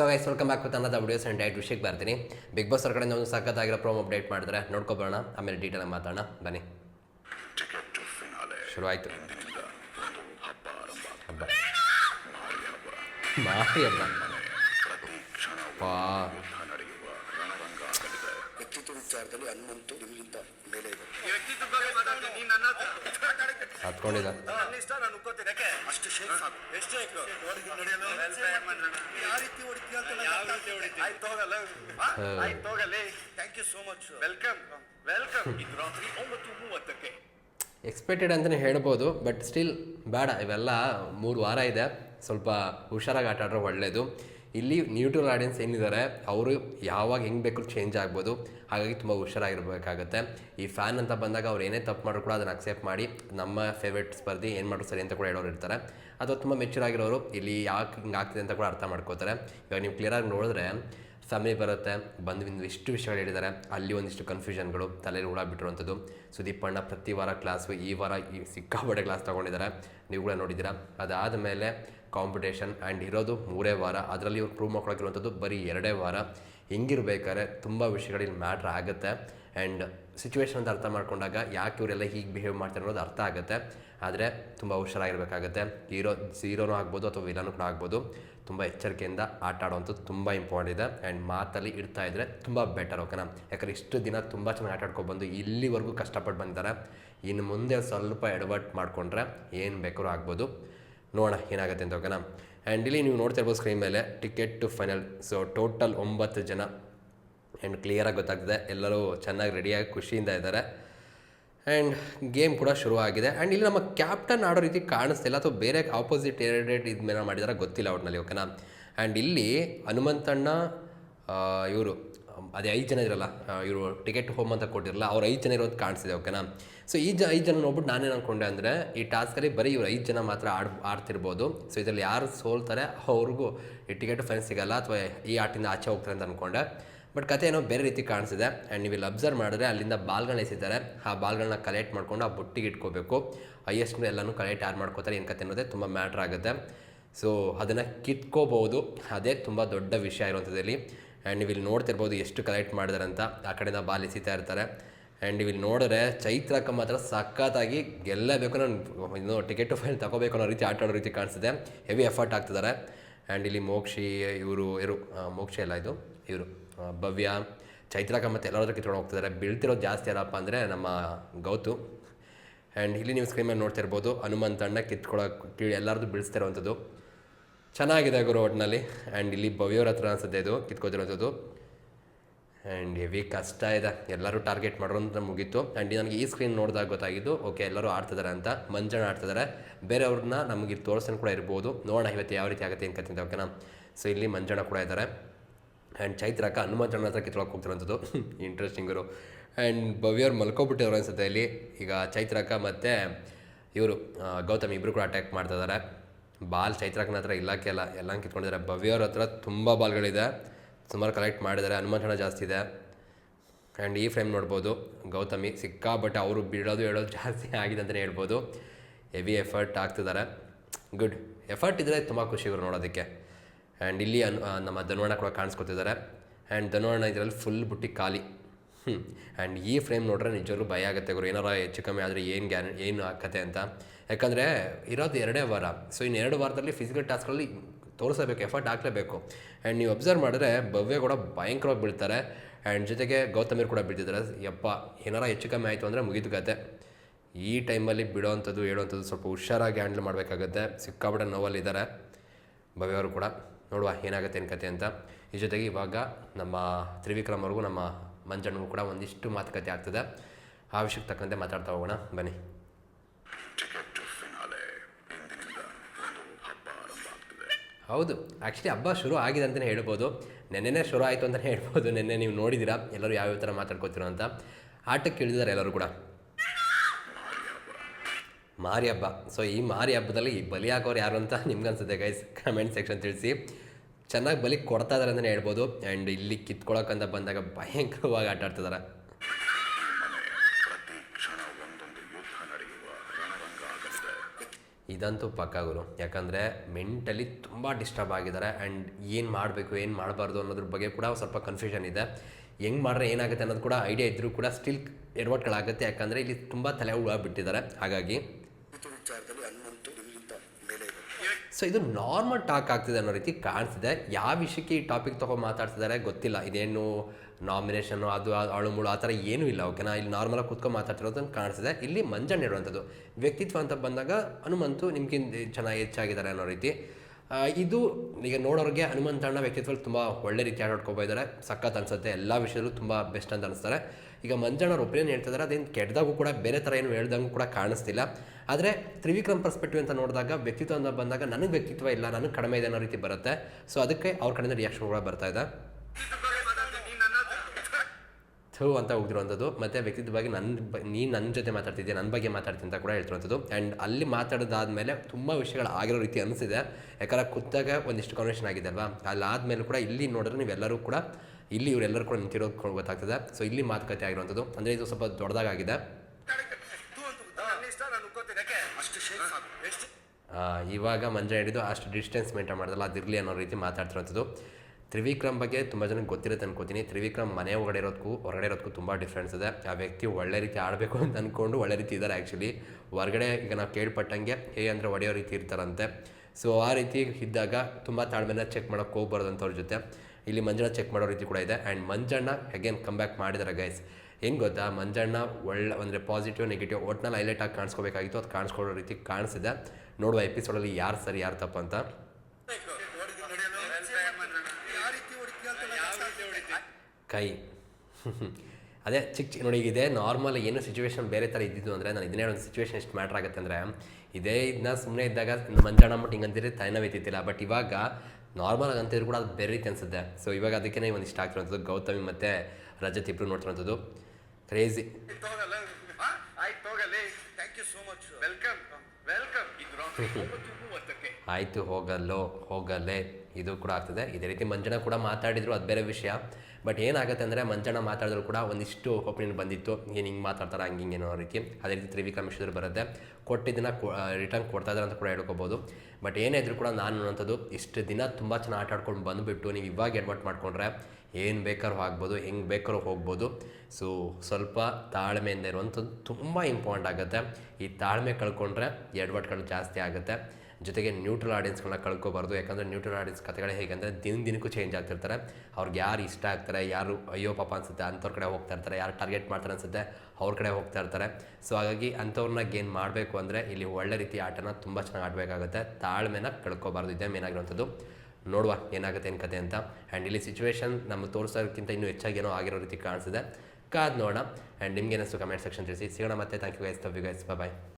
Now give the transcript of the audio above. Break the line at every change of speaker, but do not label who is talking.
So guys welcome back with ಅನ್ನದ videos and diet ವಿಷಯಕ್ಕೆ ಬರ್ತೀನಿ. ಬಿಗ್ ಬಾಸ್ ಅವ್ರ ಕಡೆಯಿಂದ ಒಂದು ಸಖತ್ತಾಗಿರೋ ಪ್ರೋಮ್ ಅಪ್ಡೇಟ್ ಮಾಡಿದ್ರೆ ನೋಡ್ಕೊಬೋಣ. ಆಮೇಲೆ ಡೀಟೇಲ್ ಮಾತಾಡೋಣ. ಬನ್ನಿ. ಶುರು ಆಯಿತು. ಹಬ್ಬ. ಮಾರಿ ಹಬ್ಬ
ವ್ಯಕ್ತಿತ್ವ ವಿಚಾರದಲ್ಲಿ ಹನುಮಂತು ನಿಮಗಿಂತ ಮೇಲೆ ಇದೆ.
ಹತ್ಕೊಂಡಿದ್ದ
ಅಷ್ಟು ಶೇಕ್ ಸಾಕು. ಎಷ್ಟು ಶೇಕ್ ನೋಡಿದ್ದು ನಡೆಯಲು ಯಾವ ರೀತಿ ಹೊಡಿತೀಯ ಅಂತ? ಆಯ್ತು ಹೋಗಲ್ಲ. ಆಯ್ತು thank you so much welcome welcome ಇದು ರಾತ್ರಿ ಒಂಬತ್ತು ಮೂವತ್ತಕ್ಕೆ.
ಎಕ್ಸ್ಪೆಕ್ಟೆಡ್ ಅಂತಲೇ ಹೇಳ್ಬೋದು ಬಟ್ ಸ್ಟಿಲ್ ಬೇಡ. ಇವೆಲ್ಲ ಮೂರು ವಾರ ಇದೆ. ಸ್ವಲ್ಪ ಹುಷಾರಾಗಿ ಆಟಾಡ್ರೆ ಒಳ್ಳೇದು. ಒಳ್ಳೆಯದು ಇಲ್ಲಿ ನ್ಯೂಟ್ರಲ್ ಆಡಿಯನ್ಸ್ ಏನಿದ್ದಾರೆ, ಅವರು ಯಾವಾಗ ಹೆಂಗೆ ಬೇಕು ಚೇಂಜ್ ಆಗ್ಬೋದು, ಹಾಗಾಗಿ ತುಂಬ ಹುಷಾರಾಗಿರ್ಬೇಕಾಗತ್ತೆ. ಈ ಫ್ಯಾನ್ ಅಂತ ಬಂದಾಗ ಅವ್ರು ಏನೇ ತಪ್ಪು ಮಾಡಿದ್ರು ಕೂಡ ಅದನ್ನು ಅಕ್ಸೆಪ್ಟ್ ಮಾಡಿ, ನಮ್ಮ ಫೇವ್ರೇಟ್ ಸ್ಪರ್ಧಿ ಏನು ಮಾಡೋದು ಸರಿ ಅಂತ ಕೂಡ ಹೇಳೋರು ಇರ್ತಾರೆ. ಅಥವಾ ತುಂಬ ಮೆಚೂರ್ ಆಗಿರೋರು, ಇಲ್ಲಿ ಯಾಕೆ ಹಿಂಗೆ ಆಗ್ತಿದೆ ಅಂತ ಕೂಡ ಅರ್ಥ ಮಾಡ್ಕೋತಾರೆ. ಇವಾಗ ನೀವು ಕ್ಲಿಯರಾಗಿ ನೋಡಿದ್ರೆ ಫ್ಯಾಮಿಲಿ ಬರುತ್ತೆ ಬಂದು ಇಷ್ಟು ವಿಷಯಗಳು ಹೇಳಿದ್ದಾರೆ. ಅಲ್ಲಿ ಒಂದಿಷ್ಟು ಕನ್ಫ್ಯೂಷನ್ಗಳು ತಲೆಯಲ್ಲಿ ಹುಳ ಬಿಟ್ಟಿರುವಂಥದ್ದು. ಸುದೀಪ್ ಅಣ್ಣ ಪ್ರತಿ ವಾರ ಕ್ಲಾಸು ಈ ವಾರ ಈ ಸಿಕ್ಕಾಪಟ್ಟೆ ಕ್ಲಾಸ್ ತೊಗೊಂಡಿದ್ದಾರೆ. ನೀವು ಕೂಡ ನೋಡಿದ್ದೀರಾ? ಅದಾದ ಮೇಲೆ ಕಾಂಪಿಟೇಷನ್ ಆ್ಯಂಡ್ ಇರೋದು ಮೂರೇ ವಾರ. ಅದರಲ್ಲಿ ಇವ್ರು ಪ್ರೂವ್ ಮಾಡ್ಕೊಳಕ್ಕಿರುವಂಥದ್ದು ಬರೀ ಎರಡೇ ವಾರ. ಹಿಂಗಿರ್ಬೇಕಾದ್ರೆ ತುಂಬ ವಿಷಯಗಳು ಇಲ್ಲಿ ಮ್ಯಾಟ್ರ್ ಆಗುತ್ತೆ. ಆ್ಯಂಡ್ ಸಿಚುವೇಶನ್ ಅಂತ ಅರ್ಥ ಮಾಡ್ಕೊಂಡಾಗ ಯಾಕೆ ಇವರೆಲ್ಲ ಹೀಗೆ ಬಿಹೇವ್ ಮಾಡ್ತಾರೆ ಅನ್ನೋದು ಅರ್ಥ ಆಗುತ್ತೆ. ಆದರೆ ತುಂಬ ಹುಷಾರಾಗಿರ್ಬೇಕಾಗತ್ತೆ. ಹೀರೋ ಝೀರೋನೂ ಆಗ್ಬೋದು ಅಥವಾ ವಿಲನು ಕೂಡ ಆಗ್ಬೋದು. ತುಂಬ ಎಚ್ಚರಿಕೆಯಿಂದ ಆಟ ಆಡುವಂಥದ್ದು ತುಂಬ ಇಂಪಾರ್ಟೆಂಟ್ ಇದೆ. ಆ್ಯಂಡ್ ಮಾತಲ್ಲಿ ಇಡ್ತಾ ಇದ್ದರೆ ತುಂಬ ಬೆಟರ್ ಓಕೆನಾ ಯಾಕಂದ್ರೆ ಇಷ್ಟು ದಿನ ತುಂಬ ಚೆನ್ನಾಗಿ ಆಟ ಇಲ್ಲಿವರೆಗೂ ಕಷ್ಟಪಟ್ಟು ಬಂದಿದ್ದಾರೆ. ಇನ್ನು ಮುಂದೆ ಸ್ವಲ್ಪ ಎಡವರ್ಟ್ ಮಾಡಿಕೊಂಡ್ರೆ ಏನು ಬೇಕಾದ್ರೂ ಆಗ್ಬೋದು. ನೋಡೋಣ ಏನಾಗುತ್ತೆ ಅಂತ ಓಕೆನಾ ಆ್ಯಂಡ್ ಇಲ್ಲಿ ನೀವು ನೋಡ್ತಾ ಇರ್ಬೋದು ಸ್ಕ್ರೀನ್ ಮೇಲೆ ticket to final so total ಒಂಬತ್ತು ಜನ. ಆ್ಯಂಡ್ ಕ್ಲಿಯರಾಗಿ ಗೊತ್ತಾಗ್ತದೆ. ಎಲ್ಲರೂ ಚೆನ್ನಾಗಿ ರೆಡಿಯಾಗಿ ಖುಷಿಯಿಂದ ಇದ್ದಾರೆ. ಆ್ಯಂಡ್ ಗೇಮ್ ಕೂಡ ಶುರುವಾಗಿದೆ. ಆ್ಯಂಡ್ ಇಲ್ಲಿ ನಮ್ಮ ಕ್ಯಾಪ್ಟನ್ ಆಡೋ ರೀತಿ ಕಾಣಿಸ್ತಿಲ್ಲ ಅಥವಾ ಬೇರೆ ಆಪೋಸಿಟ್ ಎರಡೆಡ್ ಇದ್ಮೇಲೆ ಮಾಡಿದಾರೆ ಗೊತ್ತಿಲ್ಲ ಅವ್ರನ್ನಲ್ಲಿ ಓಕೆನಾ ಆ್ಯಂಡ್ ಇಲ್ಲಿ ಹನುಮಂತಣ್ಣ ಇವರು, ಅದೇ ಐದು ಜನ ಇರಲ್ಲ ಇವರು ಟಿಕೆಟ್ ಹೋಮ್ ಅಂತ ಕೊಟ್ಟಿರಲ್ಲ, ಅವ್ರು ಐದು ಜನ ಇರೋದು ಕಾಣಿಸಿದೆ ಓಕೆನಾ ಸೊ ಈ ಜ, ಐದು ಜನ ನೋಡ್ಬಿಟ್ಟು ನಾನೇನು ಅಂದ್ಕೊಂಡೆ ಅಂದರೆ, ಈ ಟಾಸ್ಕಲ್ಲಿ ಬರೀ ಇವರು ಐದು ಜನ ಮಾತ್ರ ಆಡ್, ಆಡ್ತಿರ್ಬೋದು. ಸೊ ಇದರಲ್ಲಿ ಯಾರು ಸೋಲ್ತಾರೆ, ಅವ್ರಿಗೂ ಈ ಟಿಕೆಟ್ ಫೈನ್ ಸಿಗಲ್ಲ, ಅಥವಾ ಈ ಆಟಿಂದ ಆಚೆ ಹೋಗ್ತಾರೆ ಅಂತ ಅಂದ್ಕೊಂಡೆ ಬಟ್ ಕತೆ ಏನೋ ಬೇರೆ ರೀತಿ ಕಾಣಿಸಿದೆ ಆ್ಯಂಡ್ ನೀವು ಇಲ್ಲಿ ಅಬ್ಸರ್ವ್ ಮಾಡಿದ್ರೆ ಅಲ್ಲಿಂದ ಬಾಲ್ಗಳನ್ನ ಎಸಿದ್ದಾರೆ ಆ ಬಾಲ್ಗಳನ್ನ ಕಲೆಕ್ಟ್ ಮಾಡ್ಕೊಂಡು ಆ ಬುಟ್ಟಿಗೆ ಇಟ್ಕೋಬೇಕು. ಹೈಯೆಸ್ಟ್ ಎಲ್ಲನೂ ಕಲೆಕ್ಟ್ ಯಾರು ಮಾಡ್ಕೋತಾರೆ, ಏನು ಕತೆ ಅನ್ನೋದೇ ತುಂಬ ಮ್ಯಾಟ್ರ್ ಆಗುತ್ತೆ. ಸೊ ಅದನ್ನು ಕಿತ್ಕೋಬೋದು ಅದೇ ತುಂಬ ದೊಡ್ಡ ವಿಷಯ ಇರುವಂಥದ್ದಲ್ಲಿ ಆ್ಯಂಡ್ ನೀವು ಇಲ್ಲಿ ನೋಡ್ತಿರ್ಬೋದು ಎಷ್ಟು ಕಲೆಕ್ಟ್ ಮಾಡಿದಾರೆ ಅಂತ ಆ ಕಡೆಯಿಂದ ಬಾಲ್ ಎಸಿತಾ ಇರ್ತಾರೆ. ಆ್ಯಂಡ್ ನೀವು ಇಲ್ಲಿ ನೋಡಿದ್ರೆ ಚೈತ್ರಕ್ಕ ಮಾತ್ರ ಸಖತ್ತಾಗಿ ಗೆಲ್ಲಬೇಕು ನಾನು ಇನ್ನು ಟಿಕೆಟ್ ಫೈಲ್ ತಗೋಬೇಕು ಅನ್ನೋ ರೀತಿ ಆಟ ಆಡೋ ರೀತಿ ಕಾಣಿಸ್ತಿದೆ ಹೆವಿ ಎಫರ್ಟ್ ಆಗ್ತಿದ್ದಾರೆ ಆ್ಯಂಡ್ ಇಲ್ಲಿ ಮೋಕ್ಷಿ ಇವರು ಇರು ಮೋಕ್ಷಿ ಎಲ್ಲ ಇದು, ಇವರು. ಭವ್ಯ. ಚೈತ್ರಕ ಮತ್ತು ಎಲ್ಲರ ಕಿತ್ಕೊಂಡು ಹೋಗ್ತಿದ್ದಾರೆ ಬೀಳ್ತಿರೋದು ಜಾಸ್ತಿ ಯಾರಪ್ಪ ಅಂದರೆ ನಮ್ಮ ಗೌತು. ಆ್ಯಂಡ್ ಇಲ್ಲಿ ನೀವು ಸ್ಕ್ರೀನ್ ಮೇಲೆ ನೋಡ್ತಿರ್ಬೋದು ಹನುಮಂತಣ್ಣ ಕಿತ್ಕೊಳ್ಳೋಕೆ ಕೀಳು ಎಲ್ಲರದ್ದು ಬೀಳಿಸ್ತಿರೋವಂಥದ್ದು ಚೆನ್ನಾಗಿದೆ ಗುರು ಒಟ್ಟಿನಲ್ಲಿ ಆ್ಯಂಡ್ ಇಲ್ಲಿ ಭವ್ಯವ್ರ ಹತ್ರ ಅನ್ಸುತ್ತೆ ಇದು, ಕಿತ್ಕೋತಿರೋಂಥದ್ದು. ಆ್ಯಂಡ್ ಹೆವಿ ಕಷ್ಟ ಇದೆ. ಎಲ್ಲರೂ ಟಾರ್ಗೆಟ್ ಮಾಡೋಂಥ ಮುಗೀತು. ಆ್ಯಂಡ್ ನನಗೆ ಈ ಸ್ಕ್ರೀನ್ ನೋಡಿದಾಗ ಗೊತ್ತಾಗಿದ್ದು ಓಕೆ ಎಲ್ಲರೂ ಆಡ್ತಿದ್ದಾರೆ ಅಂತ. ಮಂಜಣ್ಣ ಆಡ್ತಿದ್ದಾರೆ ಬೇರೆಯವ್ರನ್ನ ನಮಗೆ ತೋರಿಸ್ಕೊಂಡು ಕೂಡ ಇರ್ಬೋದು. ನೋಡೋಣ ಇವತ್ತು ಯಾವ ರೀತಿ ಆಗುತ್ತೆ ಅಂತ ಓಕೆನಾ ಸೊ ಇಲ್ಲಿ ಮಂಜಣ್ಣ ಕೂಡ ಇದ್ದಾರೆ. ಆ್ಯಂಡ್ ಚೈತ್ರಕ್ಕ ಹನುಮಂತಣ್ಣ ಹತ್ರ ಕಿತ್ಕೊಳಕ್ಕೆ ಹೋಗ್ತಿರೋಂಥದ್ದು ಇಂಟ್ರೆಸ್ಟಿಂಗರು ಆ್ಯಂಡ್ ಭವ್ಯವ್ರು ಮಲ್ಕೊಬಿಟ್ಟಿದ್ರು ಅನ್ಸುತ್ತೆ ಇಲ್ಲಿ. ಈಗ ಚೈತ್ರಕ್ಕ ಮತ್ತು ಇವರು ಗೌತಮ್ ಇಬ್ಬರು ಕೂಡ ಅಟ್ಯಾಕ್ ಮಾಡ್ತಾ ಇದ್ದಾರೆ ಬಾಲ್ ಚೈತ್ರಕ್ಕನ ಹತ್ರ ಇಲ್ಲಕ್ಕೆ ಎಲ್ಲ ಎಲ್ಲ ಕಿತ್ಕೊಂಡಿದ್ದಾರೆ ಭವ್ಯವ್ರ ಹತ್ರ ತುಂಬ ಬಾಲ್ಗಳಿದೆ. ಸುಮಾರು ಕಲೆಕ್ಟ್ ಮಾಡಿದ್ದಾರೆ. ಹನುಮಂತಣ್ಣ ಜಾಸ್ತಿ ಇದೆ. ಆ್ಯಂಡ್ ಈ ಫ್ರೇಮ್ ನೋಡ್ಬೋದು. ಗೌತಮಿ ಸಿಕ್ಕಾಬಟ್ಟೆ ಅವರು ಬಿಡೋದು ಹೇಳೋದು ಜಾಸ್ತಿ ಆಗಿದೆ ಅಂತಲೇ ಹೇಳ್ಬೋದು. ಹೆವಿ ಎಫರ್ಟ್ ಆಗ್ತಿದ್ದಾರೆ. ಗುಡ್ ಎಫರ್ಟ್ ಇದ್ದರೆ ತುಂಬ ಖುಷಿ ಇವರು ನೋಡೋದಕ್ಕೆ. ಆ್ಯಂಡ್ ಇಲ್ಲಿ ಅನ್ ನಮ್ಮ ಧನುವಣ್ಣ ಕೂಡ ಕಾಣಿಸ್ಕೊತಿದ್ದಾರೆ. ಆ್ಯಂಡ್ ಧನುವಣ್ಣ ಇದರಲ್ಲಿ ಫುಲ್ ಬುಟ್ಟಿ ಖಾಲಿ. ಹ್ಞೂ ಆ್ಯಂಡ್ ಈ ಫ್ರೇಮ್ ನೋಡ್ರೆ ನಿಜವಾಗ್ಲೂ ಭಯ ಆಗುತ್ತೆ ಗುರು. ಏನಾರ ಹೆಚ್ಚು ಕಮ್ಮಿ ಆದರೆ ಏನು ಗ್ಯಾರ, ಏನು ಕತೆ ಅಂತ. ಯಾಕಂದರೆ ಇರೋದು ಎರಡೇ ವಾರ. ಸೊ ಇನ್ನು ಎರಡು ವಾರದಲ್ಲಿ ಫಿಸಿಕಲ್ ಟಾಸ್ಕ್ಗಳಲ್ಲಿ ತೋರಿಸಬೇಕು ಎಫರ್ಟ್ ಹಾಕಲೇಬೇಕು. ಆ್ಯಂಡ್ ನೀವು ಅಬ್ಸರ್ವ್ ಮಾಡಿದ್ರೆ ಭವ್ಯ ಕೂಡ ಭಯಂಕರವಾಗಿ ಬೀಳ್ತಾರೆ. ಆ್ಯಂಡ್ ಜೊತೆಗೆ ಗೌತಮೀರ್ ಕೂಡ ಬೀಳ್ತಿದ್ದಾರೆ. ಯಪ್ಪ, ಏನಾರ ಹೆಚ್ಚು ಕಮ್ಮಿ ಆಯಿತು ಅಂದರೆ ಮುಗಿದು ಕತೆ ಈ ಟೈಮಲ್ಲಿ ಬಿಡೋವಂಥದ್ದು, ಹೇಳೋವಂಥದ್ದು ಸ್ವಲ್ಪ ಹುಷಾರಾಗಿ ಹ್ಯಾಂಡಲ್ ಮಾಡಬೇಕಾಗತ್ತೆ. ಸಿಕ್ಕಾಪಟ್ಟೆ ನೋವಲ್ಲಿದ್ದಾರೆ ಭವ್ಯವರು ಕೂಡ. ನೋಡುವ ಏನಾಗುತ್ತೆ ಏನು ಕತೆ ಅಂತ. ಈ ಜೊತೆಗೆ ಇವಾಗ ನಮ್ಮ ತ್ರಿವಿಕ್ರಮ್ ಅವ್ರಿಗೂ ನಮ್ಮ ಮಂಜಣ್ಣಗೂ ಕೂಡ ಒಂದಿಷ್ಟು ಮಾತುಕತೆ ಆಗ್ತದೆ. ಆ ವಿಷಯಕ್ಕೆ ತಕ್ಕಂತೆ ಮಾತಾಡ್ತಾ ಹೋಗೋಣ. ಬನ್ನಿ. ಹೌದು. ಆ್ಯಕ್ಚುಲಿ ಹಬ್ಬ ಶುರು ಆಗಿದೆ ಅಂತಲೇ ಹೇಳ್ಬೋದು. ನೆನ್ನೆನೇ ಶುರು ಆಯಿತು ಅಂತಲೇ ಹೇಳ್ಬೋದು. ನೆನ್ನೆ ನೀವು ನೋಡಿದ್ದೀರಾ? ಎಲ್ಲರೂ ಯಾವ್ಯಾವ ಥರ ಮಾತಾಡ್ಕೋತಿರೋ ಅಂತ. ಆಟಕ್ಕೆ ಇಳಿದಿದ್ದಾರೆ ಎಲ್ಲರೂ ಕೂಡ. ಮಾರಿ ಹಬ್ಬ. ಸೊ ಈ ಮಾರಿ ಹಬ್ಬದಲ್ಲಿ ಈ ಬಲಿ ಹಾಕೋರು ಯಾರು ಅಂತ ನಿಮ್ಗೆ ಅನ್ಸುತ್ತೆ ಗೈಸ್ ಕಮೆಂಟ್ ಸೆಕ್ಷನ್ ತಿಳಿಸಿ. ಚೆನ್ನಾಗಿ ಬಲಿ ಕೊಡ್ತಾ ಇದಾರೆ ಅಂತಲೇ ಹೇಳ್ಬೋದು. ಆ್ಯಂಡ್ ಇಲ್ಲಿ ಕಿತ್ಕೊಳಕ್ಕಂತ ಬಂದಾಗ ಭಯಂಕರವಾಗಿ ಆಟ ಆಡ್ತಿದ್ದಾರೆ ಇದಂತೂ ಪಕ್ಕ ಗುರು. ಯಾಕಂದರೆ ಮೆಂಟಲಿ ತುಂಬ ಡಿಸ್ಟರ್ಬ್ ಆಗಿದ್ದಾರೆ. ಆ್ಯಂಡ್ ಏನು ಮಾಡಬೇಕು ಏನು ಮಾಡಬಾರ್ದು ಅನ್ನೋದ್ರ ಬಗ್ಗೆ ಕೂಡ ಸ್ವಲ್ಪ ಕನ್ಫ್ಯೂಷನ್ ಇದೆ. ಹೆಂಗೆ ಮಾಡ್ರೆ ಏನಾಗುತ್ತೆ ಅನ್ನೋದು ಕೂಡ ಐಡಿಯಾ ಇದ್ದರೂ ಕೂಡ ಸ್ಟಿಲ್ ಎಡವಟ್ಗಳಾಗುತ್ತೆ ಯಾಕಂದರೆ ಇಲ್ಲಿ ತುಂಬ ತಲೆ ಹುಳ ಬಿಟ್ಟಿದ್ದಾರೆ ಹಾಗಾಗಿ
ವಿಚಾರದಲ್ಲಿ ನಿಮಗಿಂತ ಮೇಲೆ ಇದೆ.
ಸೊ ಇದು ನಾರ್ಮಲ್ ಟಾಕ್ ಆಗ್ತಿದೆ ಅನ್ನೋ ರೀತಿ ಕಾಣಿಸ್ತಿದೆ ಯಾವ ವಿಷಯಕ್ಕೆ ಈ ಟಾಪಿಕ್ ತೊಗೊಂಡು ಮಾತಾಡ್ತಿದ್ದಾರೆ ಗೊತ್ತಿಲ್ಲ. ಇದೇನು ನಾಮಿನೇಷನ್ನು ಅದು ಅಳುಮುಳು ಆ ಥರ ಏನೂ ಇಲ್ಲ ಓಕೆನಾ ಇಲ್ಲಿ ನಾರ್ಮಲಾಗಿ ಕೂತ್ಕೊಂಡು ಮಾತಾಡ್ತಿರೋದು ಅಂತ ಕಾಣಿಸ್ತಿದೆ ಇಲ್ಲಿ ಮಂಜಣ್ಣ ಇರುವಂಥದ್ದು. ವ್ಯಕ್ತಿತ್ವ ಅಂತ ಬಂದಾಗ ಹನುಮಂತು ನಿಮ್ಗಿಂತ ಚೆನ್ನಾಗಿ ಹೆಚ್ಚಾಗಿದ್ದಾರೆ ಅನ್ನೋ ರೀತಿ. ಇದು ಈಗ ನೋಡೋರಿಗೆ ಹನುಮಂತಣ್ಣ ವ್ಯಕ್ತಿತ್ವದಲ್ಲಿ ತುಂಬ ಒಳ್ಳೆ ರೀತಿ ಆಟಾಡ್ಕೊಬೋದಾರೆ ಸಖತ್ ಅನಿಸುತ್ತೆ. ಎಲ್ಲ ವಿಷಯದಲ್ಲೂ ತುಂಬ ಬೆಸ್ಟ್ ಅಂತ ಅನಿಸ್ತಾರೆ. ಈಗ ಮಂಜಣ್ಣವ್ರ ಒಪಿನಿಯನ್ ಹೇಳ್ತಿದ್ದಾರೆ ಅದೇನು ಕೆಟ್ಟದಾಗೂ ಕೂಡ ಬೇರೆ ಥರ ಏನು ಹೇಳ್ದಂಗೂ ಕೂಡ ಕಾಣಿಸ್ತಿಲ್ಲ. ಆದರೆ ತ್ರಿವಿಕ್ರಮ್ ಪರ್ಸ್ಪೆಕ್ಟಿವ್ ಅಂತ ನೋಡಿದಾಗ ವ್ಯಕ್ತಿತ್ವ ಅಂತ ಬಂದಾಗ ನನಗೆ ವ್ಯಕ್ತಿತ್ವ ಇಲ್ಲ, ನನಗೆ ಕಡಿಮೆ ಇದೆ ಅನ್ನೋ ರೀತಿ ಬರುತ್ತೆ. ಸೊ ಅದಕ್ಕೆ ಅವ್ರ ಕಡೆಯಿಂದ ರಿಯಾಕ್ಷನ್ ಕೂಡ ಬರ್ತಾ ಇದೆ. ಥೂ ಅಂತ ಹೋಗ್ತಿರುವಂಥದ್ದು. ಮತ್ತು ವ್ಯಕ್ತಿತ್ವ ಬಗ್ಗೆ ನನ್ನ ನೀನು ನನ್ನ ಜೊತೆ ಮಾತಾಡ್ತಿದ್ದೆ ನನ್ನ ಬಗ್ಗೆ ಮಾತಾಡ್ತೀನಿ ಅಂತ ಕೂಡ ಹೇಳ್ತಿರುವಂಥದ್ದು. ಆ್ಯಂಡ್ ಅಲ್ಲಿ ಮಾತಾಡೋದಾದ್ಮೇಲೆ ತುಂಬ ವಿಷಯಗಳು ಆಗಿರೋ ರೀತಿ ಅನಿಸಿದೆ. ಯಾಕಂದ್ರೆ ಕೂತಾಗ ಒಂದಿಷ್ಟು ಕಾನ್ವರ್ಷನ್ ಆಗಿದೆ ಅಲ್ವಾ ಅಲ್ಲಾದ್ಮೇಲೆ ಕೂಡ ಇಲ್ಲಿ ನೋಡಿದ್ರೆ ನೀವೆಲ್ಲರೂ ಕೂಡ ಇಲ್ಲಿ ಇವರೆಲ್ಲರೂ ಕೂಡ ನಿಂತಿರೋದು ಗೊತ್ತಾಗ್ತದೆ. ಸೊ ಇಲ್ಲಿ ಮಾತುಕತೆ ಆಗಿರುವಂಥದ್ದು. ಅಂದರೆ ಇದು ಸ್ವಲ್ಪ ದೊಡ್ಡದಾಗಿದೆ ಇವಾಗ ಮಂಜ ಹಿಡಿದು ಅಷ್ಟು ಡಿಸ್ಟೆನ್ಸ್ ಮೇಂಟೈನ್ ಮಾಡೋದಲ್ಲ, ಅದಿರಲಿ ಅನ್ನೋ ರೀತಿ ಮಾತಾಡ್ತಿರೋಂಥದ್ದು ತ್ರಿವಿಕ್ರಮ್ ಬಗ್ಗೆ ತುಂಬ ಜನಕ್ಕೆ ಗೊತ್ತಿರುತ್ತೆ ಅನ್ಕೋತೀನಿ. ತ್ರಿವಿಕ್ರಮ್ ಮನೆ ಒಳಗಡೆ ಇರೋದಕ್ಕೂ ಹೊರಗಡೆ ಇರೋದಕ್ಕೂ ತುಂಬ ಡಿಫ್ರೆನ್ಸ್ ಇದೆ. ಆ ವ್ಯಕ್ತಿ ಒಳ್ಳೆ ರೀತಿ ಆಡಬೇಕು ಅಂತ ಅಂದ್ಕೊಂಡು ಒಳ್ಳೆ ರೀತಿ ಇದ್ದಾರೆ ಆ್ಯಕ್ಚುಲಿ ಹೊರಗಡೆ ಈಗ ನಾವು ಕೇಳ್ಪಟ್ಟಂಗೆ ಹೇ ಅಂದರೆ ಒಡೆಯೋ ರೀತಿ ಇರ್ತಾರಂತೆ. ಸೊ ಆ ರೀತಿ ಇದ್ದಾಗ ತುಂಬ ತಾಳ್ಮೆನ ಚೆಕ್ ಮಾಡೋಕ್ಕೆ ಹೋಗ್ಬಾರ್ದು ಅಂತವ್ರ ಜೊತೆ. ಇಲ್ಲಿ ಮಂಜಣ್ಣ ಚೆಕ್ ಮಾಡೋ ರೀತಿ ಕೂಡ ಇದೆ. And Manjanna again come back ಮಾಡಿದ್ದಾರೆ ಗೈಸ್ ಹೆಂಗೆ ಗೊತ್ತಾ? ಮಂಜಣ್ಣ ಒಳ್ಳೆ ಅಂದರೆ ಪಾಸಿಟಿವ್ ನೆಗೆಟಿವ್ ಒಟ್ನಲ್ಲಿ ಹೈಲೈಟ್ ಆಗಿ ಕಾಣಿಸ್ಕೋಬೇಕಾಗಿತ್ತು. ಅದು ಕಾಣಿಸ್ಕೊಳ್ಳೋ ರೀತಿ ಕಾಣಿಸಿದೆ ನೋಡುವ ಎಪಿಸೋಡಲ್ಲಿ ಯಾರು ಸರಿ, ಯಾರು ತಪ್ಪು ಅಂತ. ಕೈ. ಅದೇ ಚಿಕ್ಕ ನೋಡಿ, ಇದೆ ನಾರ್ಮಲ್ ಏನು ಸಿಚುವೇಶನ್ ಬೇರೆ ಥರ ಇದ್ದಿದ್ದು ಅಂದರೆ ನಾನು ಇದನ್ನೇ ಒಂದು ಸಿಚುವೇಶನ್ ಎಷ್ಟು ಮ್ಯಾಟ್ರ್ ಆಗುತ್ತೆ ಅಂದರೆ, ಇದೇ ಇದನ್ನ ಸುಮ್ಮನೆ ಇದ್ದಾಗ ಮಂಜಾಣ ಮಟ್ಟ ಹಿಂಗೆ ಅಂತಿದ್ರೆ ತಲೆನೋವು ಬಟ್ ಇವಾಗ ನಾರ್ಮಲ್ ಆಗಿ ಅಂತಿದ್ರು ಕೂಡ ಅದು ಬೇರೆ ರೀತಿ ಅನಿಸುತ್ತೆ. ಸೊ ಇವಾಗ ಅದಕ್ಕೇ ಒಂದು ಇಷ್ಟ ಆಗ್ತಿರೋಂಥದ್ದು ಗೌತಮಿ ಮತ್ತು ರಜತ್ ಇಬ್ಬರು ನೋಡ್ತಿರೋಂಥದ್ದು ಕ್ರೇಜಿ
ಆಯಿತು
ಹೋಗಲ್ಲೋ ಹೋಗಲ್ಲೇ. ಇದು ಕೂಡ ಆಗ್ತದೆ. ಇದೇ ರೀತಿ ಮಂಜುನಾ ಕೂಡ ಮಾತಾಡಿದ್ರು ಅದು ಬೇರೆ ವಿಷಯ. ಬಟ್ ಏನಾಗುತ್ತೆ ಅಂದರೆ ಮಂಜಣ್ಣ ಮಾತಾಡಿದ್ರು ಕೂಡ ಒಂದಿಷ್ಟು ಒಪಿನಿಯನ್ ಬಂದಿತ್ತು. ಏನು ಹಿಂಗೆ ಮಾತಾಡ್ತಾರೆ, ಹಂಗೆ ಹಿಂಗೆ ಅನ್ನೋ ರೀತಿ. ಅದೇ ರೀತಿ ತ್ರಿವಿಕ್ರಮ್ ಮಿಶ್ರ ಬರುತ್ತೆ. ಕೊಟ್ಟಿದ್ದನ್ನ ರಿಟರ್ನ್ ಕೊಡ್ತಾ ಇದ್ದಾರೆ ಅಂತ ಕೂಡ ಹೇಳ್ಕೊಬೋದು. ಬಟ್ ಏನೇ ಇದ್ರು ಕೂಡ ನಾನು ಅನ್ನೋಂಥದ್ದು ಇಷ್ಟು ದಿನ ತುಂಬ ಚೆನ್ನಾಗಿ ಆಟ ಆಡ್ಕೊಂಡು ಬಂದುಬಿಟ್ಟು ನೀವು ಇವಾಗ ಎಡ್ವರ್ಟ್ ಮಾಡ್ಕೊಂಡ್ರೆ ಏನು ಬೇಕಾದ್ರೂ ಆಗ್ಬೋದು, ಹೆಂಗೆ ಬೇಕಾದ್ರೂ ಹೋಗ್ಬೋದು. ಸೊ ಸ್ವಲ್ಪ ತಾಳ್ಮೆಯಿಂದ ಇರುವಂಥದ್ದು ತುಂಬ ಇಂಪಾರ್ಟೆಂಟ್ ಆಗುತ್ತೆ. ಈ ತಾಳ್ಮೆ ಕಳ್ಕೊಂಡ್ರೆ ಎಡ್ವರ್ಟ್ಗಳು ಜಾಸ್ತಿ ಆಗುತ್ತೆ. ಜೊತೆಗೆ ನ್ಯೂಟ್ರಲ್ ಆಡಿಯನ್ಸ್ಗಳನ್ನ ಕಳ್ಕೊಬಾರ್ದು. ಯಾಕಂದರೆ ನ್ಯೂಟ್ರಲ್ ಆಡಿಯನ್ಸ್ ಕಥೆಗಳೇ ಹೇಗೆಂದರೆ ದಿನ ದಿನಕ್ಕೂ ಚೇಂಜ್ ಆಗ್ತಿರ್ತಾರೆ ಅವ್ರಿಗೆ ಯಾರು ಇಷ್ಟ ಆಗ್ತಾರೆ, ಯಾರು ಅಯ್ಯೋ ಪಾಪ ಅನಿಸುತ್ತೆ, ಅಂಥವ್ರ ಕಡೆ ಹೋಗ್ತಾ ಇರ್ತಾರೆ, ಯಾರು ಟಾರ್ಗೆಟ್ ಮಾಡ್ತಾರೆ ಅನ್ಸುತ್ತೆ, ಅವ್ರ ಕಡೆ ಹೋಗ್ತಾ ಇರ್ತಾರೆ. ಸೊ ಹಾಗಾಗಿ ಅಂಥವ್ರನ್ನ ಗೇನ್ ಮಾಡಬೇಕು ಅಂದರೆ ಇಲ್ಲಿ ಒಳ್ಳೆ ರೀತಿ ಆಟನ ತುಂಬ ಚೆನ್ನಾಗಿ ಆಡಬೇಕಾಗುತ್ತೆ. ತಾಳ್ಮೆನ ಕಳ್ಕೊಬಾರ್ದು. ಇದೇ ಮೇನ್ ನೋಡುವ ಏನಾಗುತ್ತೆ, ಏನು ಕತೆ ಅಂತ. ಆ್ಯಂಡ್ ಇಲ್ಲಿ ಸಿಚುವೇಶನ್ ನಮ್ಮ ತೋರಿಸೋದಕ್ಕಿಂತ ಇನ್ನೂ ಹೆಚ್ಚಾಗಿ ಏನೋ ಆಗಿರೋ ರೀತಿ ಕಾಣಿಸಿದೆ. ಕಾದ್ ನೋಡೋಣ. ಆ್ಯಂಡ್ ನಿಮ್ಗೆ ಏನಿಸ್ತು ಕಮೆಂಟ್ ಸೆಕ್ಷನ್ ತಿಳಿಸಿ. ಸಿಗೋಣ ಮತ್ತೆ. Thank you guys you guys bye